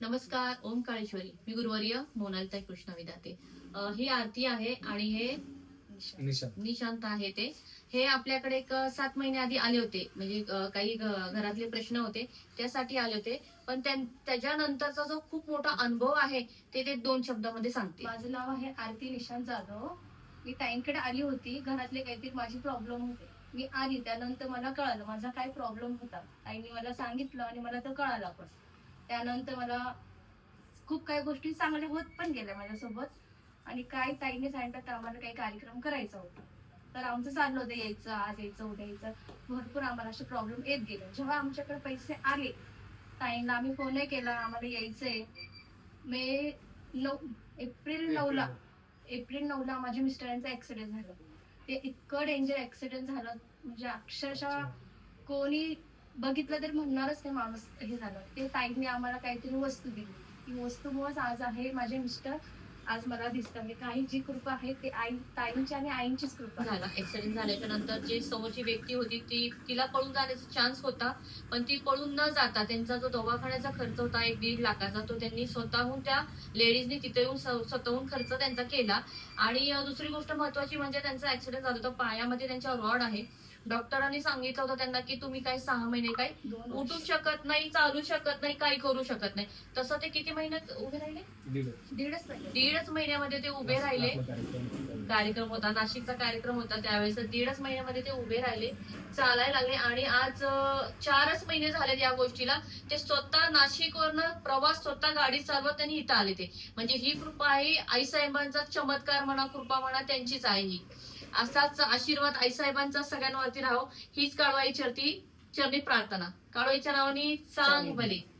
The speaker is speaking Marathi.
नमस्कार ओम काळेश्वरी. मी गुरुवर्य मोनालिता कृष्ण विदाते ही आरती आहे आणि हे निशा निशांत. आहे ते. हे आपल्याकडे एक सात महिने आधी आले होते. म्हणजे काही घरातले प्रश्न होते. त्यासाठी आले होते. पण त्यां- त्याच्यानंतरचा जो खूप मोठा अनुभव आहे ते ते दोन शब्दामध्ये सांगते. माझं नाव आहे आरती निशांत जाधव. मी ताईंकडे आली होती. घरातले काहीतरी माझी प्रॉब्लेम होते. मी आली. त्यानंतर मला कळालं माझा काय प्रॉब्लेम होता. ताईंनी मला सांगितलं आणि मला तो कळाला पण त्यानंतर मला खूप काही गोष्टी चांगल्या होत पण गेल्या माझ्यासोबत. आणि काय ताईने सांगितलं तर आम्हाला काही कार्यक्रम करायचा होता. तर आमचं चाललं होतं यायचं आज यायचं उद्या यायचं. भरपूर आम्हाला असे प्रॉब्लेम येत गेले. जेव्हा आमच्याकडे पैसे आले ताईंना आम्ही फोनही केला आम्हाला यायचंय. मे नऊ एप्रिल नऊला एप्रिल नऊला माझ्या मिस्टरांचा ऍक्सिडेंट झाला. ते इतकं डेंजर ऍक्सिडेंट झालं. म्हणजे अक्षरशः कोणी बघितलं तर म्हणणारच नाही माणूस हे झालं. ते ताईंनी आम्हाला काहीतरी वस्तू दिली. ती वस्तूमुळेच आज आहे माझे मिस्टर. आज मला दिसतं म्हणजे काही जी कृपा आहे ते आई ताईंची आणि आईंचीच कृपा. झाला ऍक्सिडेंट झाल्याच्यानंतर जी समोरची व्यक्ती होती ती तिला पळून जाण्याचा चान्स होता पण ती पळून न जाता त्यांचा जो दवाखान्याचा खर्च होता एक दीड लाखाचा तो त्यांनी स्वतःहून त्या लेडीजनी तिथे येऊन स्वतःहून खर्च त्यांचा केला. आणि दुसरी गोष्ट महत्वाची म्हणजे त्यांचा ऍक्सिडेंट झाला होता. पायामध्ये त्यांच्या रॉड आहे. डॉक्टरांनी सांगितलं होतं त्यांना की तुम्ही काय सहा महिने काय उठू. शकत नाही चालू शकत नाही काही करू शकत नाही. तसं ते किती महिन्यात उभे राहिले? दीड दीडच महिने. दीडच महिन्यामध्ये ते उभे राहिले. कार्यक्रम. होता नाशिकचा कार्यक्रम होता त्यावेळेस दीडच महिन्यामध्ये ते उभे राहिले चालायला लागले आणि आज चारच महिने झालेत या गोष्टीला. ते स्वतः नाशिकवरनं प्रवास स्वतः गाडी चालवत त्यांनी इथं आले ते. म्हणजे ही कृपा आहे आई साहेबांचा चमत्कार म्हणा कृपा म्हणा त्यांचीच आहे ही. असाच आशीर्वाद आई साहेबांचा सगळ्यांवरती राहो. हीच काळवाई चरती चरणी प्रार्थना. काळवाईच्या नावाने चांग भले.